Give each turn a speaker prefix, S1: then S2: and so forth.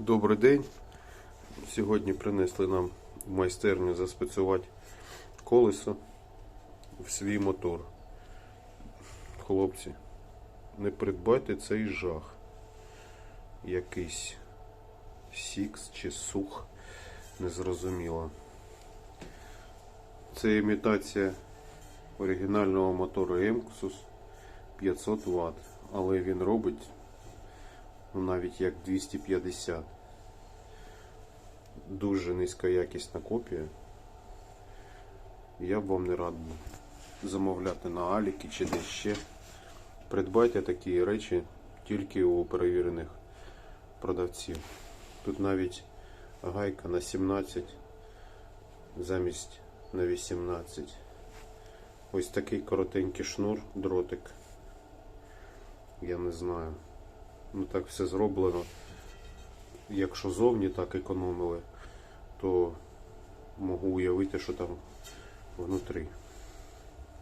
S1: Добрий день. Сьогодні принесли нам в майстерню заспецювати колесо в свій мотор. Хлопці, не придбайте цей жах. Якийсь сікс чи сух, незрозуміло. Це імітація оригінального мотору Emxus 500 Вт, але він робить ну, навіть як 250. Дуже низькоякісна копія. Я б вам не радив замовляти на Аліки чи десь ще. Придбайте такі речі тільки у перевірених продавців. Тут навіть гайка на 17 замість на 18. Ось такий коротенький шнур, дротик. Я не знаю. Ну так все зроблено. Якщо зовні так економили, то можу уявити, що там внутрі.